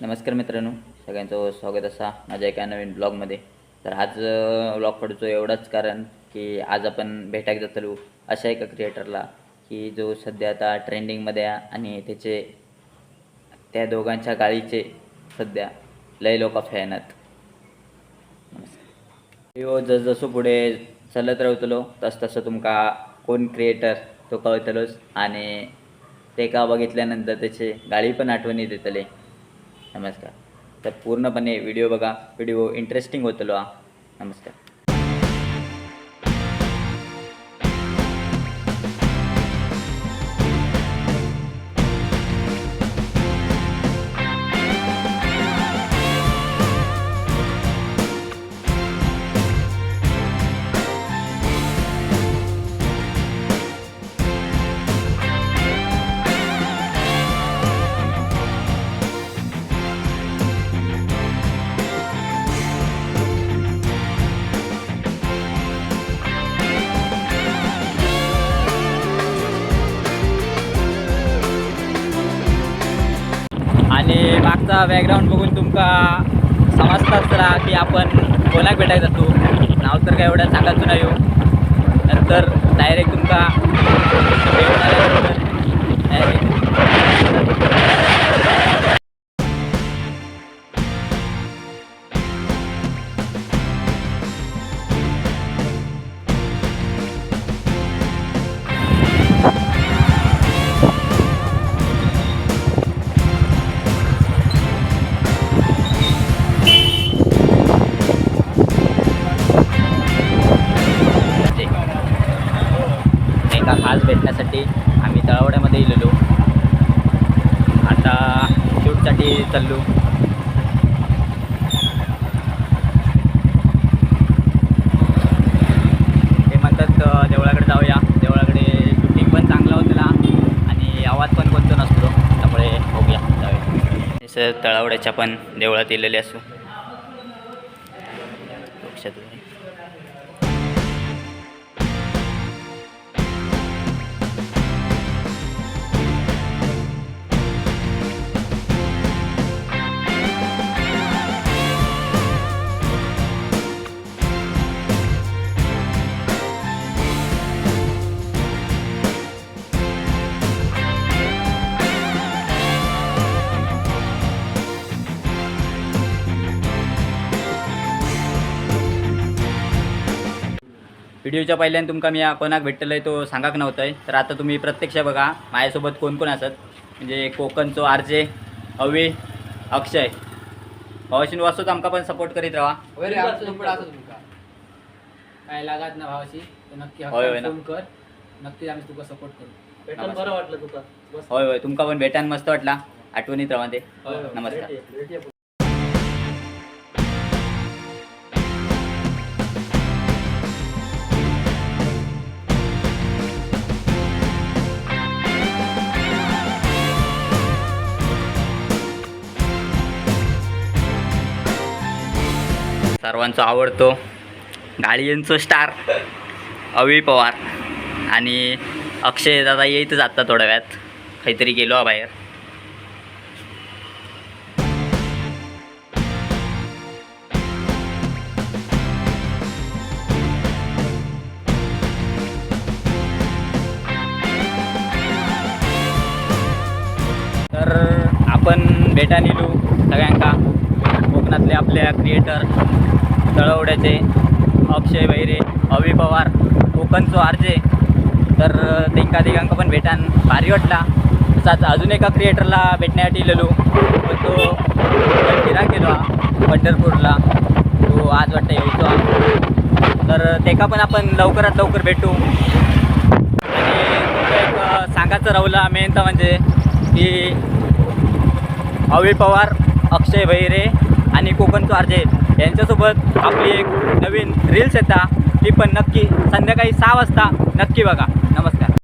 नमस्कार मित्रांनो सगळ्यांचं स्वागत असा माझ्या एका नवीन ब्लॉगमध्ये. तर आज ब्लॉग पडतो एवढंच कारण की आज आपण भेटायला जातलो अशा एका क्रिएटरला की जो सध्या आता ट्रेंडिंगमध्ये आहे आणि त्याचे त्या दोघांच्या गाडीचे सध्या लय लोक फॅन आहेत व्हिडिओ जसजसं पुढे चलत रावतलो तस तसं तुमका कोण क्रिएटर तो कळतलोच. आणि ते का बघितल्यानंतर त्याचे गाडी पण आठवणी देतले. नमस्कार तर पूर्णपणे व्हिडिओ बघा व्हिडिओ इंटरेस्टिंग होतलो हा नमस्कार आणि बॅकग्राऊंड बघून तुमका समजताच राहा की आपण कोणाक भेटायला जातो नाव तर काय एवढं सांगायचं नाही हो. नंतर डायरेक्ट तुमका डायरेक्ट एका खास भेटण्यासाठी आम्ही तळवड्यामध्ये गेलेलो आता शूटसाठी चाललो. जाऊया सर तळावड्याच्या पण देवळात येलेले असू. लक्षात व्हिडिओच्या पहिल्यान तुमका मी कोणाक भेटलेलं तो सांगाक नव्हतंय. तर आता तुम्ही प्रत्यक्ष बघा माझ्यासोबत कोण कोण असत? म्हणजे कोकणचो आरजे अवे अक्षय. भावाशीन वाचतोच आमका पण सपोर्ट करीत राहा. काय लागत ना भावाशी? नक्की होय, होय. फोन कर. नक्की आम्ही तुका सपोर्ट करू. भेटून बरं वाटलं तुका. होय होय तुमका पण भेटान मस्त वाटला. आठवणीत राहा ते. नमस्कार. सर्वांचा आवडतो. गाडीयांचो स्टार अवी पवार. आणि अक्षय दादा येईतच आत्ता थोड्या वेळात काहीतरी गेलो हा बाहेर. तर आपण भेटा निलू सगळ्यांका. कोकणातले आपल्या क्रिएटर तळवड्याचे अक्षय वैरे अवी पवार कोकणचो आरजे तर तेंका तिघांक पण भेटान. भारी वाटला. तसाच अजून एका क्रिएटरला भेटण्यासाठी गेलेलो पण तो फिरा गेलो पंढरपूरला. तो आज वाटतं यायचो तर तेका पण आपण लवकरात लवकर भेटू. आणि सांगायचं राहुला मेन तर म्हणजे की अवी पवार अक्षय भैरे कोकणचो आरजे. यांच्यासोबत आपली एक नवीन रील्स येता. ती पण नक्की संध्याकाळी सहा वाजता. नक्की बघा.